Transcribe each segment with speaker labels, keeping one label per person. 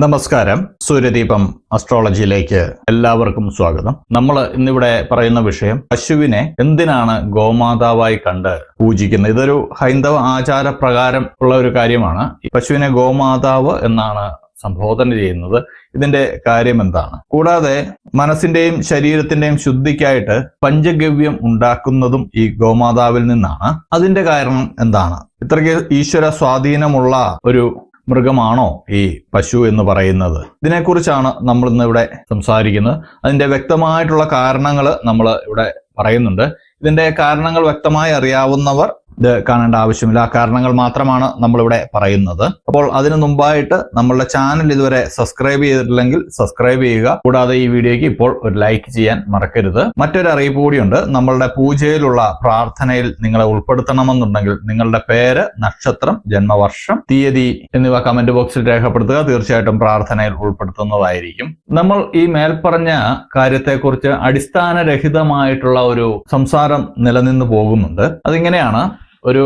Speaker 1: നമസ്കാരം. സൂര്യദീപം അസ്ട്രോളജിയിലേക്ക് എല്ലാവർക്കും സ്വാഗതം. നമ്മൾ ഇന്നിവിടെ പറയുന്ന വിഷയം പശുവിനെ എന്തിനാണ് ഗോമാതാവായി കണ്ട് പൂജിക്കുന്നത്? ഇതൊരു ഹൈന്ദവ ആചാര പ്രകാരം ഉള്ള ഒരു കാര്യമാണ്. പശുവിനെ ഗോമാതാവ് എന്നാണ് സംബോധന ചെയ്യുന്നത്. ഇതിന്റെ കാര്യം എന്താണ്? കൂടാതെ മനസ്സിന്റെയും ശരീരത്തിന്റെയും ശുദ്ധിക്കായിട്ട് പഞ്ചഗവ്യം ഉണ്ടാക്കുന്നതും ഈ ഗോമാതാവിൽ നിന്നാണ്. അതിന്റെ കാരണം എന്താണ്? ഇത്രയ്ക്ക് ഈശ്വര സ്വാധീനമുള്ള ഒരു മൃഗമാണോ ഈ പശു എന്ന് പറയുന്നത്? ഇതിനെക്കുറിച്ചാണ് നമ്മൾ ഇന്ന് ഇവിടെ സംസാരിക്കുന്നത്. അതിന്റെ വ്യക്തമായിട്ടുള്ള കാരണങ്ങൾ നമ്മൾ ഇവിടെ പറയുന്നുണ്ട്. ഇതിന്റെ കാരണങ്ങൾ വ്യക്തമായി അറിയാവുന്നവർ ഇത് കാണേണ്ട ആവശ്യമില്ല. ആ കാരണങ്ങൾ മാത്രമാണ് നമ്മളിവിടെ പറയുന്നത്. അപ്പോൾ അതിനു മുമ്പായിട്ട് നമ്മളുടെ ചാനൽ ഇതുവരെ സബ്സ്ക്രൈബ് ചെയ്തിട്ടില്ലെങ്കിൽ സബ്സ്ക്രൈബ് ചെയ്യുക. കൂടാതെ ഈ വീഡിയോയ്ക്ക് ഇപ്പോൾ ഒരു ലൈക്ക് ചെയ്യാൻ മറക്കരുത്. മറ്റൊരു അറിയിപ്പ് കൂടിയുണ്ട്. നമ്മളുടെ പൂജയിലുള്ള പ്രാർത്ഥനയിൽ നിങ്ങളെ ഉൾപ്പെടുത്തണമെന്നുണ്ടെങ്കിൽ നിങ്ങളുടെ പേര് നക്ഷത്രം ജന്മവർഷം തീയതി എന്നിവ കമന്റ് ബോക്സിൽ രേഖപ്പെടുത്തുക. തീർച്ചയായിട്ടും പ്രാർത്ഥനയിൽ ഉൾപ്പെടുത്തുന്നതായിരിക്കും. നമ്മൾ ഈ മേൽപ്പറഞ്ഞ കാര്യത്തെക്കുറിച്ച് അടിസ്ഥാനരഹിതമായിട്ടുള്ള ഒരു സംസാരം നിലനിന്ന് പോകുന്നുണ്ട്. അതിങ്ങനെയാണ് ഒരു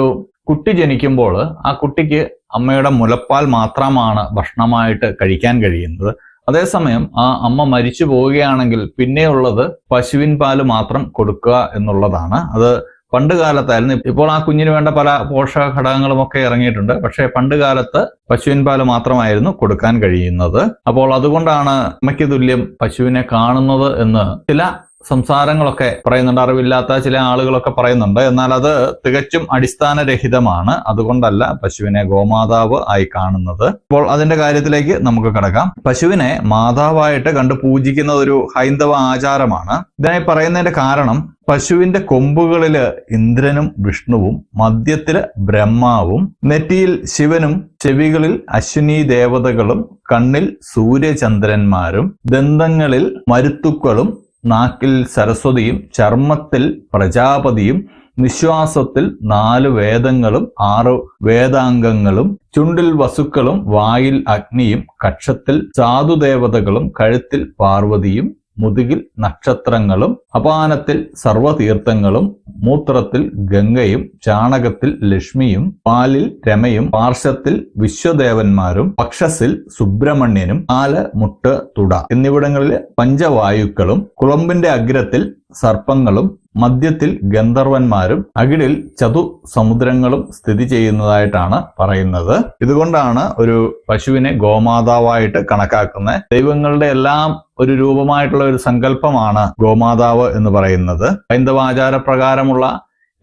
Speaker 1: കുട്ടി ജനിക്കുമ്പോൾ ആ കുട്ടിക്ക് അമ്മയുടെ മുലപ്പാൽ മാത്രമാണ് ഭക്ഷണമായിട്ട് കഴിക്കാൻ കഴിയുന്നത്. അതേസമയം ആ അമ്മ മരിച്ചു പോവുകയാണെങ്കിൽ പിന്നെയുള്ളത് പശുവിൻ പാൽ മാത്രം കൊടുക്കുക എന്നുള്ളതാണ്. അത് പണ്ട് കാലത്തായിരുന്നു. ഇപ്പോൾ ആ കുഞ്ഞിന് വേണ്ട പല പോഷക ഘടകങ്ങളും ഒക്കെ ഇറങ്ങിയിട്ടുണ്ട്. പക്ഷേ പണ്ട് കാലത്ത് പശുവിൻ പാൽ മാത്രമായിരുന്നു കൊടുക്കാൻ കഴിയുന്നത്. അപ്പോൾ അതുകൊണ്ടാണ് അമ്മയ്ക്ക് തുല്യം പശുവിനെ കാണുന്നത് എന്ന് ചില സംസാരങ്ങളൊക്കെ പറയുന്നുണ്ട്. അറിവില്ലാത്ത ചില ആളുകളൊക്കെ പറയുന്നുണ്ട്. എന്നാൽ അത് തികച്ചും അടിസ്ഥാനരഹിതമാണ്. അതുകൊണ്ടല്ല പശുവിനെ ഗോമാതാവ് ആയി കാണുന്നത്. അപ്പോൾ അതിന്റെ കാര്യത്തിലേക്ക് നമുക്ക് കിടക്കാം. പശുവിനെ മാതാവായിട്ട് കണ്ട് പൂജിക്കുന്ന ഒരു ഹൈന്ദവ ആചാരമാണ്. ഇതിനായി പറയുന്നതിന്റെ കാരണം പശുവിന്റെ കൊമ്പുകളിൽ ഇന്ദ്രനും വിഷ്ണുവും മധ്യത്തിൽ ബ്രഹ്മാവും നെറ്റിയിൽ ശിവനും ചെവികളിൽ അശ്വിനി ദേവതകളും കണ്ണിൽ സൂര്യചന്ദ്രന്മാരും ദന്തങ്ങളിൽ മരുത്തുക്കളും നാക്കിൽ സരസ്വതിയും ചർമ്മത്തിൽ പ്രജാപതിയും നിശ്വാസത്തിൽ നാല് വേദങ്ങളും ആറ് വേദാംഗങ്ങളും ചുണ്ടിൽ വസുക്കളും വായിൽ അഗ്നിയും കക്ഷത്തിൽ സാധുദേവതകളും കഴുത്തിൽ പാർവതിയും മുതുകിൽ നക്ഷത്രങ്ങളും അപാനത്തിൽ സർവതീർത്ഥങ്ങളും മൂത്രത്തിൽ ഗംഗയും ചാണകത്തിൽ ലക്ഷ്മിയും പാലിൽ രമയും പാർശ്വത്തിൽ വിശ്വദേവന്മാരും പക്ഷസിൽ സുബ്രഹ്മണ്യനും നാല് മുട്ട് തുട എന്നിവിടങ്ങളിൽ പഞ്ചവായുക്കളും കുളമ്പിന്റെ അഗ്രത്തിൽ സർപ്പങ്ങളും മധ്യത്തിൽ ഗന്ധർവന്മാരും അകിടിൽ ചതു സമുദ്രങ്ങളും സ്ഥിതി ചെയ്യുന്നതായിട്ടാണ് പറയുന്നത്. ഇതുകൊണ്ടാണ് ഒരു പശുവിനെ ഗോമാതാവായിട്ട് കണക്കാക്കുന്നത്. ദൈവങ്ങളുടെ എല്ലാം ഒരു രൂപമായിട്ടുള്ള ഒരു സങ്കല്പമാണ് ഗോമാതാവ് എന്ന് പറയുന്നത്. ഹൈന്ദവാചാര ആചാരപ്രകാരമുള്ള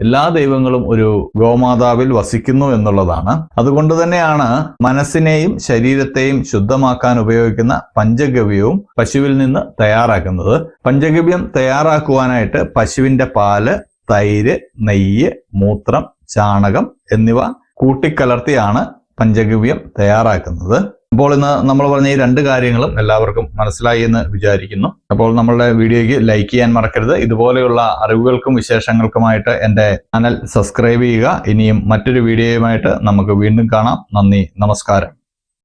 Speaker 1: എല്ലാ ദൈവങ്ങളും ഒരു ഗോമാതാവിൽ വസിക്കുന്നു എന്നുള്ളതാണ്. അതുകൊണ്ട് തന്നെയാണ് മനസ്സിനെയും ശരീരത്തെയും ശുദ്ധമാക്കാൻ ഉപയോഗിക്കുന്ന പഞ്ചഗവ്യവും പശുവിൽ നിന്ന് തയ്യാറാക്കുന്നത്. പഞ്ചഗവ്യം തയ്യാറാക്കുവാനായിട്ട് പശുവിന്റെ പാൽ തൈര് നെയ്യ് മൂത്രം ചാണകം എന്നിവ കൂട്ടിക്കലർത്തിയാണ് പഞ്ചഗവ്യം തയ്യാറാക്കുന്നത്. അപ്പോൾ ഇന്ന് നമ്മൾ പറഞ്ഞ ഈ രണ്ട് കാര്യങ്ങളും എല്ലാവർക്കും മനസ്സിലായി എന്ന് വിചാരിക്കുന്നു. അപ്പോൾ നമ്മളുടെ വീഡിയോയ്ക്ക് ലൈക്ക് ചെയ്യാൻ മറക്കരുത്. ഇതുപോലെയുള്ള അറിവുകൾക്കും വിശേഷങ്ങൾക്കുമായിട്ട് എന്റെ ചാനൽ സബ്സ്ക്രൈബ് ചെയ്യുക. ഇനിയും മറ്റൊരു വീഡിയോയുമായിട്ട് നമുക്ക് വീണ്ടും കാണാം. നന്ദി നമസ്കാരം.